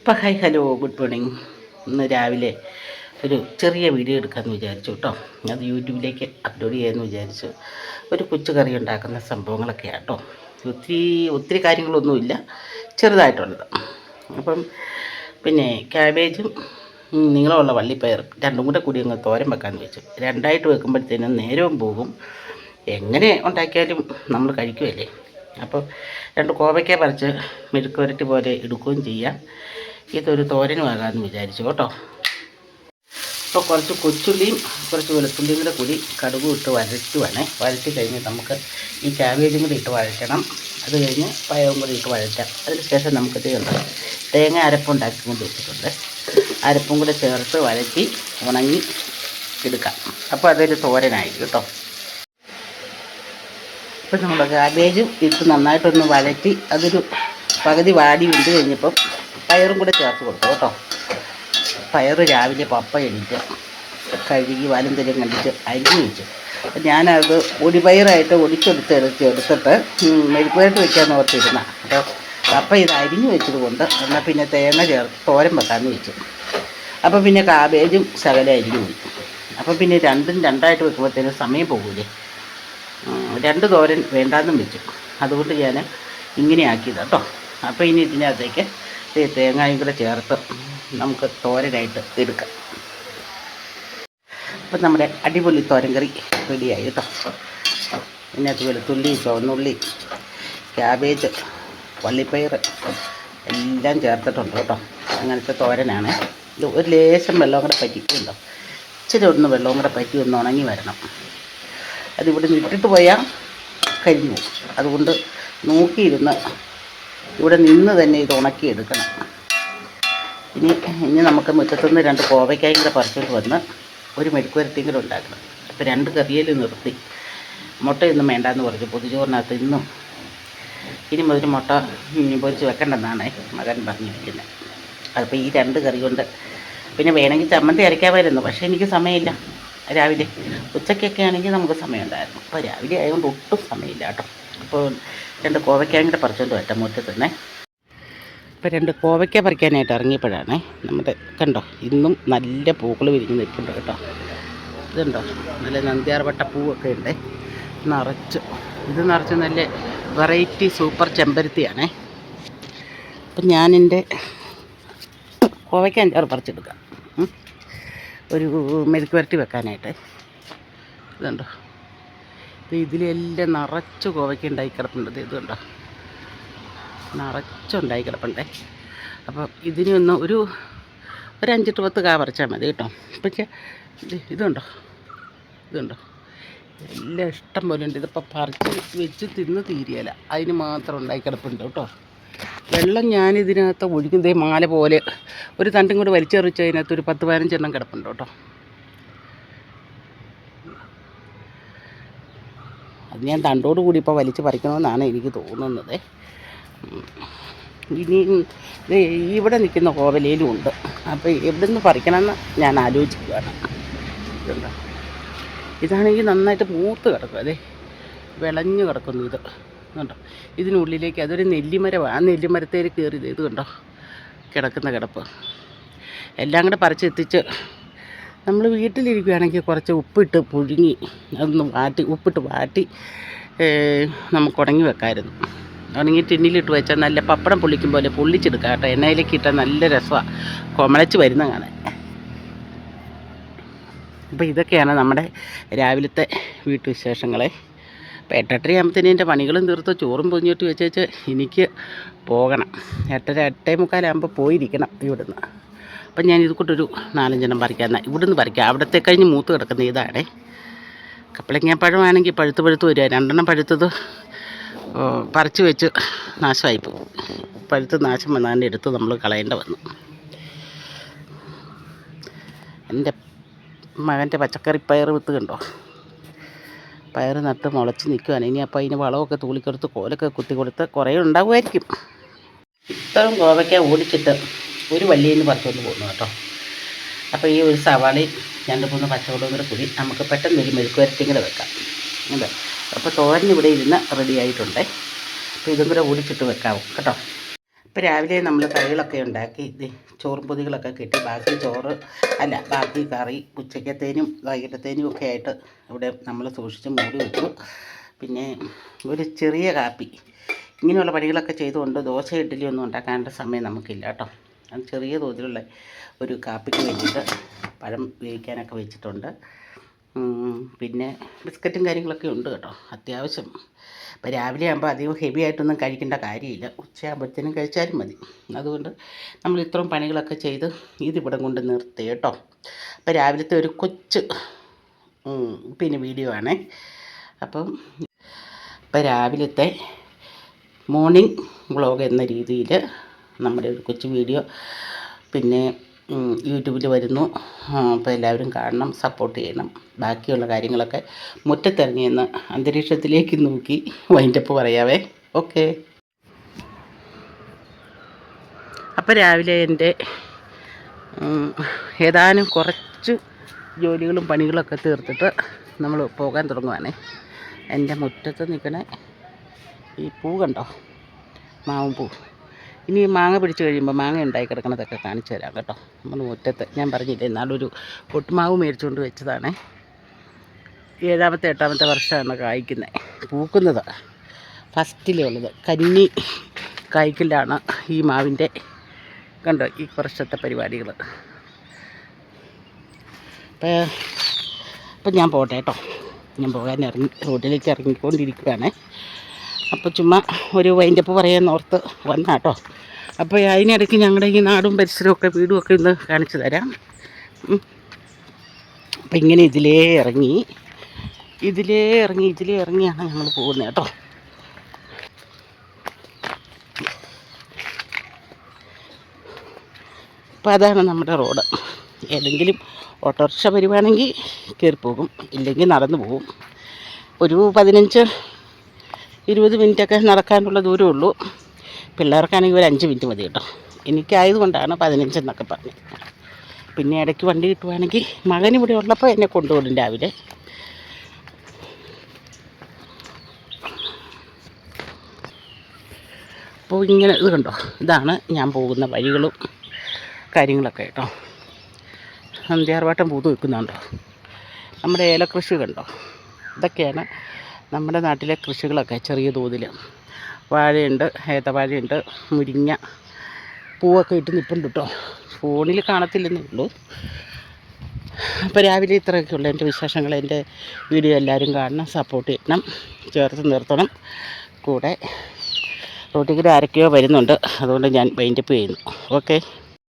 അപ്പോൾ high hello good morning ഇന്ന് രാവിലെ ഒരു ചെറിയ വീഡിയോ എടുക്കാമെന്ന് വിചാരിച്ചു കേട്ടോ അത് യൂട്യൂബിലേക്ക് അപ്ലോഡ് ചെയ്യാമെന്ന് വിചാരിച്ചു. ഒരു കൊച്ചു കറി ഉണ്ടാക്കുന്ന സംഭവങ്ങളൊക്കെയാണ് കേട്ടോ ഒത്തിരി ഒത്തിരി കാര്യങ്ങളൊന്നുമില്ല. ചെറുതായിട്ടുള്ളത്. അപ്പം പിന്നെ ക്യാബേജും നീളമുള്ള വള്ളിപ്പയർ രണ്ടും കൂടെ കൂടി അങ്ങ് തോരൻ വെക്കാമെന്ന് വെച്ചു. രണ്ടായിട്ട് വെക്കുമ്പോഴത്തേനും നേരവും പോകും. എങ്ങനെ ഉണ്ടാക്കിയാലും നമ്മൾ കഴിക്കുമല്ലേ അപ്പോൾ രണ്ട് കോവയ്ക്ക പറിച്ച് മെഴുക്കുരട്ടി പോലെ എടുക്കുകയും ചെയ്യാം. ഇതൊരു തോരനുമാകാമെന്ന് വിചാരിച്ചു കേട്ടോ. അപ്പോൾ കുറച്ച് കൊച്ചുള്ളിയും കുറച്ച് വെളുത്തുള്ളിയും കൂടെ കൂടി കടുക് ഇട്ട് വരട്ടുവാണേ. വരട്ടി കഴിഞ്ഞ് നമുക്ക് ഈ ക്യാബേജും കൂടി ഇട്ട് വഴറ്റണം. അത് കഴിഞ്ഞ് പയവും കൂടി ഇട്ട് വഴറ്റാം. അതിന് ശേഷം നമുക്ക് ചെയ്യുന്നത് തേങ്ങ അരപ്പുണ്ടാക്കി കൊണ്ട് വെച്ചിട്ടുണ്ട് അരപ്പും കൂടെ ചേർത്ത് വഴറ്റി ഉണങ്ങി എടുക്കാം. അപ്പോൾ അതൊരു തോരനായി കേട്ടോ. ഇപ്പം നമ്മുടെ ക്യാബേജും ഇട്ട് നന്നായിട്ടൊന്ന് വഴറ്റി അതൊരു പകുതി വാടി വിട്ട് കഴിഞ്ഞപ്പം പയറും കൂടെ ചേർത്ത് കൊടുത്തു കേട്ടോ. പയർ രാവിലെ പപ്പ എണീറ്റ് കഴുകി വാലും തരും കണ്ടിട്ട് അരിഞ്ഞു വെച്ചു. അപ്പം ഞാനത് ഒടിപയറായിട്ട് ഒടിച്ചെടുത്ത് എടുത്ത് എടുത്തിട്ട് മെഴുക്കുപയറിട്ട് വെക്കാമെന്ന് ഓർത്തിരുന്ന. അപ്പോൾ പപ്പ ഇത് അരിഞ്ഞു വെച്ചത് കൊണ്ട് എന്നാൽ പിന്നെ തേങ്ങ ചേർത്ത് തോരൻ വെക്കാമെന്ന് വെച്ചു. അപ്പോൾ പിന്നെ കാബേജും ശകലം അരിഞ്ഞു പോയി അപ്പോൾ പിന്നെ രണ്ടും രണ്ടായിട്ട് വെക്കുമ്പോഴത്തേനും സമയം പോകൂലേ. രണ്ട് തോരൻ വേണ്ടാന്നും വെച്ചു. അതുകൊണ്ട് ഞാൻ ഇങ്ങനെ ആക്കിയത് കേട്ടോ. അപ്പോൾ ഇനി ഇതിനകത്തേക്ക് ഈ തേങ്ങായും കൂടെ ചേർത്ത് നമുക്ക് തോരനായിട്ട് എടുക്കാം. അപ്പം നമ്മുടെ അടിപൊളി തോരൻ കറി റെഡിയായി കേട്ടോ. ഇതിനകത്ത് വെളുത്തുള്ളി ചുവന്നുള്ളി ക്യാബേജ് വള്ളിപ്പയർ എല്ലാം ചേർത്തിട്ടുണ്ട് കേട്ടോ. അങ്ങനത്തെ തോരനാണ്. ഇത് ഒരു ലേശം വെള്ളം കൂടെ പറ്റിക്കുന്നുണ്ടോ ഇച്ചിരി ഒന്ന് വെള്ളവും കൂടെ പറ്റി ഒന്ന് ഉണങ്ങി വരണം. അതിവിടെ നിന്ന് ഇട്ടിട്ട് പോയാൽ കരിഞ്ഞു അതുകൊണ്ട് നോക്കിയിരുന്ന് ഇവിടെ നിന്ന് തന്നെ ഇത് ഉണക്കിയെടുക്കണം. ഇനി ഇനി നമുക്ക് മുറ്റത്തുനിന്ന് രണ്ട് കോവയ്ക്കായും കൂടെ പറിച്ചുകൊണ്ട് വന്ന് ഒരു മെഴുക്കുവരത്തിങ്കിലും ഉണ്ടാക്കണം. അപ്പോൾ രണ്ട് കറിയിൽ നിർത്തി. മുട്ടയൊന്നും വേണ്ടാന്ന് പറഞ്ഞു. പൊതുചോറിനകത്ത് ഇന്നും ഇനി മുതൽ മുട്ട പൊരിച്ച് വെക്കണ്ടെന്നാണ് മകൻ പറഞ്ഞിരിക്കുന്നത് അപ്പോൾ ഈ രണ്ട് കറി കൊണ്ട് പിന്നെ വേണമെങ്കിൽ ചമ്മന്തി അരയ്ക്കാമായിരുന്നു. പക്ഷേ എനിക്ക് സമയമില്ല. രാവിലെ ഉച്ചയ്ക്കൊക്കെ ആണെങ്കിൽ നമുക്ക് സമയമുണ്ടായിരുന്നു. അപ്പോൾ രാവിലെ ആയതുകൊണ്ട് ഒട്ടും സമയമില്ല കേട്ടോ. അപ്പോൾ രണ്ട് കോവയ്ക്കായും കൂടെ പറിച്ചുകൊണ്ട് വരട്ടെ മുറ്റത്ത് തന്നെ ഇപ്പോൾ രണ്ട് കോവയ്ക്ക പറിക്കാനായിട്ട് ഇറങ്ങിയപ്പോഴാണ് നമ്മുടെ കണ്ടോ ഇന്നും നല്ല പൂക്കൾ വിരിഞ്ഞ് നിൽപ്പുണ്ട് കേട്ടോ. ഇതുണ്ടോ? നല്ല നന്ദിയാർവട്ട പൂവൊക്കെ ഉണ്ട്. നിറച്ച് ഇത് നിറച്ച് നല്ല വെറൈറ്റി സൂപ്പർ ചെമ്പരത്തിയാണേ. അപ്പം ഞാനെന്റെ കോവയ്ക്ക അഞ്ചാറ് പറിച്ചെടുക്കാം. ഒരു മെഴുക്ക് വരട്ടി വെക്കാനായിട്ട്. ഇതുണ്ടോ? ഇത് ഇതിലെല്ലാം നിറച്ച് കോവയ്ക്ക ഉണ്ടായി കിടപ്പുണ്ട്. ഇത് കണ്ടോ നിറച്ചുണ്ടായി കിടപ്പുണ്ടേ. അപ്പോൾ ഇതിനൊന്ന് ഒരു ഒരു അഞ്ചെട്ട് പത്ത് കാ പറിച്ചാൽ മതി കേട്ടോ. പക്ഷേ ഇത് ഇതുണ്ടോ? ഇതുണ്ടോ? എല്ലാം ഇഷ്ടം പോലെ ഉണ്ട്. ഇതിപ്പോൾ പറിച്ച് വെച്ച് തിന്ന് തീരിയല്ല അതിന് മാത്രം ഉണ്ടായി കിടപ്പുണ്ട് കേട്ടോ. വെള്ളം ഞാൻ ഇതിനകത്ത് മാല പോലെ ഒരു തണ്ടും കൂടെ വലിച്ചെറിച്ച് അതിനകത്ത് ഒരു പത്ത് പതിനഞ്ചെണ്ണം കിടപ്പുണ്ട് കേട്ടോ. അത് ഞാൻ തണ്ടോട് കൂടി ഇപ്പോൾ വലിച്ചു പറിക്കണമെന്നാണ് എനിക്ക് തോന്നുന്നത്. ഇനി ഇവിടെ നിൽക്കുന്ന കോവലയിലും ഉണ്ട്. അപ്പോൾ എവിടെ നിന്ന് പറിക്കണമെന്ന് ഞാൻ ആലോചിക്കുകയാണ്. ഇതാണെങ്കിൽ നന്നായിട്ട് മൂത്ത് കിടക്കും. അതെ വിളഞ്ഞു കിടക്കുന്നു ഇത്. കണ്ടോ? ഇതിനുള്ളിലേക്ക് അതൊരു നെല്ലിമരമാണ് ആ നെല്ലിമരത്തേൽ കയറിയത് ഇത് കണ്ടോ? കിടക്കുന്ന കിടപ്പ്. എല്ലാം കൂടെ പറിച്ചെത്തിച്ച് നമ്മൾ വീട്ടിലിരിക്കുകയാണെങ്കിൽ കുറച്ച് ഉപ്പിട്ട് പുഴുങ്ങി അതൊന്ന് വാട്ടി ഉപ്പിട്ട് വാട്ടി നമുക്ക് ഉണങ്ങി വെക്കാമായിരുന്നു ഉണങ്ങി ടിന്നിലിട്ട് വെച്ചാൽ നല്ല പപ്പടം പൊള്ളിക്കും പോലെ പൊള്ളിച്ചെടുക്കാം കേട്ടോ. എണ്ണയിലേക്ക് ഇട്ടാൽ നല്ല രസമാണ് കുമളച്ച് വരുന്ന കാണാൻ. അപ്പോൾ ഇതൊക്കെയാണ് നമ്മുടെ രാവിലത്തെ വീട്ടുവിശേഷങ്ങളെ. അപ്പോൾ എട്ടെട്ടര ആകുമ്പത്തേന് എന്റെ പണികളും തീർത്ത് ചോറും പൊഞ്ഞിട്ട് വെച്ചേച്ച് എനിക്ക് പോകണം. എട്ടര എട്ടേ മുക്കാലാകുമ്പോൾ പോയിരിക്കണം ഇവിടുന്ന്. അപ്പം ഞാൻ ഇത് കൂട്ടൊരു നാലഞ്ചെണ്ണം പറിക്കാം. ഇവിടുന്ന് പറിക്കാം. അവിടത്തെ കഴിഞ്ഞ് മൂത്ത് കിടക്കുന്ന ഇതാണേ. കപ്പളങ്ങാപ്പഴമാണെങ്കിൽ പഴുത്ത് പഴുത്ത് വരിക. രണ്ടെണ്ണം പഴുത്തത് പറിച്ചു വെച്ച് നാശമായി പോകും പഴുത്ത് നാശം വന്നാണ്ട് എടുത്ത് നമ്മൾ കളയേണ്ട വന്നു. എന്റെ മകന്റെ പച്ചക്കറി പയർ വിത്ത് കണ്ടോ? പയർ നട്ട് മുളച്ച് നിൽക്കുവാണ്. ഇനി അപ്പോൾ അതിന് വളമൊക്കെ തൂളിക്കൊടുത്ത് കോലൊക്കെ കുത്തി കൊടുത്ത് കുറേ ഉണ്ടാകുമായിരിക്കും ഇത്രയും കോവയ്ക്ക ഓടിച്ചിട്ട് ഒരു വള്ളിയിൽ നിന്ന് പറിച്ചുകൊണ്ട് പോകുന്നു കേട്ടോ. അപ്പോൾ ഈ ഒരു സവാളയും രണ്ട് മൂന്ന് പച്ചമുളകും കൂടെ കൂടി നമുക്ക് പെട്ടെന്ന് ഒരു മെഴുക്ക് വരട്ടിയും കൂടെ വെക്കാം. അതെ അപ്പോൾ തോരൻ ഇവിടെ ഇരുന്ന് റെഡി ആയിട്ടുണ്ട്. അപ്പോൾ ഇതും കൂടെ ഓടിച്ചിട്ട് വെക്കാം കേട്ടോ. ഇപ്പോൾ രാവിലെ നമ്മൾ കറികളൊക്കെ ഉണ്ടാക്കി ഇത് ചോറും പൊതികളൊക്കെ കിട്ടി. ബാക്കി ചോറ് അല്ല ബാക്കി കറി ഉച്ചക്കത്തേനും വൈകിട്ടത്തേനും ഒക്കെ ആയിട്ട് ഇവിടെ നമ്മൾ സൂക്ഷിച്ച് മൂടി വെച്ചു. പിന്നെ ഒരു ചെറിയ കാപ്പി. ഇങ്ങനെയുള്ള പണികളൊക്കെ ചെയ്തുകൊണ്ട് ദോശ ഇഡ്ഡലി ഒന്നും ഉണ്ടാക്കാനുള്ള സമയം നമുക്കില്ല കേട്ടോ. അത് ചെറിയ തോതിലുള്ള ഒരു കാപ്പിക്ക് വേണ്ടിയിട്ട് പഴം വേവിക്കാനൊക്കെ വെച്ചിട്ടുണ്ട്. പിന്നെ ബിസ്ക്കറ്റും കാര്യങ്ങളൊക്കെ ഉണ്ട് കേട്ടോ. അത്യാവശ്യം. ഇപ്പോൾ രാവിലെ ആകുമ്പോൾ അധികം ഹെവി ആയിട്ടൊന്നും കഴിക്കേണ്ട കാര്യമില്ല. ഉച്ചയാകുമ്പോഴത്തേനും കഴിച്ചാലും മതി. അതുകൊണ്ട് നമ്മൾ ഇത്രയും പണികളൊക്കെ ചെയ്ത് ഇതിവിടെ കൊണ്ട് നിർത്തി കേട്ടോ. അപ്പോൾ രാവിലത്തെ ഒരു കൊച്ച് പിന്നെ വീഡിയോ ആണേ. അപ്പം ഇപ്പം രാവിലത്തെ മോർണിംഗ് വ്ളോഗ് എന്ന രീതിയിൽ നമ്മുടെ ഒരു കൊച്ചു വീഡിയോ. പിന്നെ യൂട്യൂബിൽ വരുന്നു. അപ്പോൾ എല്ലാവരും കാണണം സപ്പോർട്ട് ചെയ്യണം. ബാക്കിയുള്ള കാര്യങ്ങളൊക്കെ മുറ്റത്തിറങ്ങി എന്ന് അന്തരീക്ഷത്തിലേക്ക് നോക്കി വൈൻഡപ്പ് പറയാവേ. ഓക്കെ അപ്പോൾ രാവിലെ എന്റെ ഏതാനും കുറച്ച് ജോലികളും പണികളൊക്കെ തീർത്തിട്ട് നമ്മൾ പോകാൻ തുടങ്ങുവാണേ. എന്റെ മുറ്റത്ത് നിൽക്കണ ഈ പൂ കണ്ടോ? മാവും പൂ ഇനി മാങ്ങ പിടിച്ച് കഴിയുമ്പോൾ മാങ്ങ ഉണ്ടായി കിടക്കണതൊക്കെ കാണിച്ചു തരാം കേട്ടോ. നമ്മൾ മുറ്റത്ത് ഞാൻ പറഞ്ഞില്ലേ എന്നാലൊരു പൊട്ടുമാവ് മേടിച്ചുകൊണ്ട് വെച്ചതാണേ. ഏഴാമത്തെ എട്ടാമത്തെ വർഷമാണ് കായ്ക്കുന്നത് പൂക്കുന്നത്. ഫസ്റ്റിലുള്ളത് കന്നി കായ്ക്കലാണ് ഈ മാവിന്റെ കണ്ടോ ഈ വർഷത്തെ പരിപാടികൾ അപ്പം ഞാൻ പോട്ടെ കേട്ടോ. ഞാൻ പോകാൻ ഇറങ്ങി റോഡിലേക്ക് ഇറങ്ങിക്കൊണ്ടിരിക്കുകയാണേ അപ്പോൾ ചുമ്മാ ഒരു വൈൻഡപ്പ് പറയാൻ ഓർത്ത് വന്ന കേട്ടോ അപ്പോൾ അതിനിടയ്ക്ക് ഞങ്ങളുടെ ഈ നാടും പരിസരമൊക്കെ വീടും ഒക്കെ ഒന്ന് കാണിച്ചു തരാം. അപ്പം ഇങ്ങനെ ഇതിലേ ഇറങ്ങി. ഇതിലേ ഇറങ്ങി ഇതിലേ ഇറങ്ങിയാണ് ഞങ്ങൾ പോകുന്നത് കേട്ടോ. അപ്പോൾ അതാണ് നമ്മുടെ റോഡ്. ഏതെങ്കിലും ഓട്ടോറിക്ഷ വരുവാണെങ്കിൽ പോകും. ഇല്ലെങ്കിൽ നടന്നു പോകും. ഒരു പതിനഞ്ച് ഇരുപത് മിനിറ്റൊക്കെ നടക്കാനുള്ള ദൂരമേ ഉള്ളൂ. പിള്ളേർക്കാണെങ്കിൽ ഒരു അഞ്ച് മിനിറ്റ് മതി കേട്ടോ. എനിക്കായതുകൊണ്ടാണ് പതിനഞ്ചെന്നൊക്കെ പറഞ്ഞത്. പിന്നെ ഇടയ്ക്ക് വണ്ടി കിട്ടുവാണെങ്കിൽ മകൻ ഇവിടെ ഉള്ളപ്പോൾ എന്നെ കൊണ്ടുവിടും രാവിലെ. അപ്പോൾ ഇങ്ങനെ ഇത് കണ്ടോ? ഇതാണ് ഞാൻ പോകുന്ന വഴികളും കാര്യങ്ങളൊക്കെ കേട്ടോ. സന്ധ്യാർവാട്ടം പൂത്ത് വെക്കുന്നുണ്ടോ നമ്മുടെ ഏലകൃഷി കണ്ടോ? ഇതൊക്കെയാണ് നമ്മുടെ നാട്ടിലെ കൃഷികളൊക്കെ ചെറിയ തോതിൽ. വാഴയുണ്ട് ഏത്തവാഴയുണ്ട് മുരിങ്ങ പൂവൊക്കെ ഇട്ട് നിൽപ്പുണ്ട് കേട്ടോ ഫോണിൽ കാണത്തില്ലെന്നേ ഉള്ളൂ. അപ്പോൾ രാവിലെ ഇത്രയൊക്കെ ഉള്ളൂ. എന്റെ വിശേഷങ്ങൾ എന്റെ വീഡിയോ എല്ലാവരും കാണണം സപ്പോർട്ട് ചെയ്യണം ചേർത്ത് നിർത്തണം. കൂടെ റോട്ടിൽ കൂടെ ആരൊക്കെയോ വരുന്നുണ്ട്. അതുകൊണ്ട് ഞാൻ വൈൻഡപ്പ് ചെയ്യുന്നു. ഓക്കെ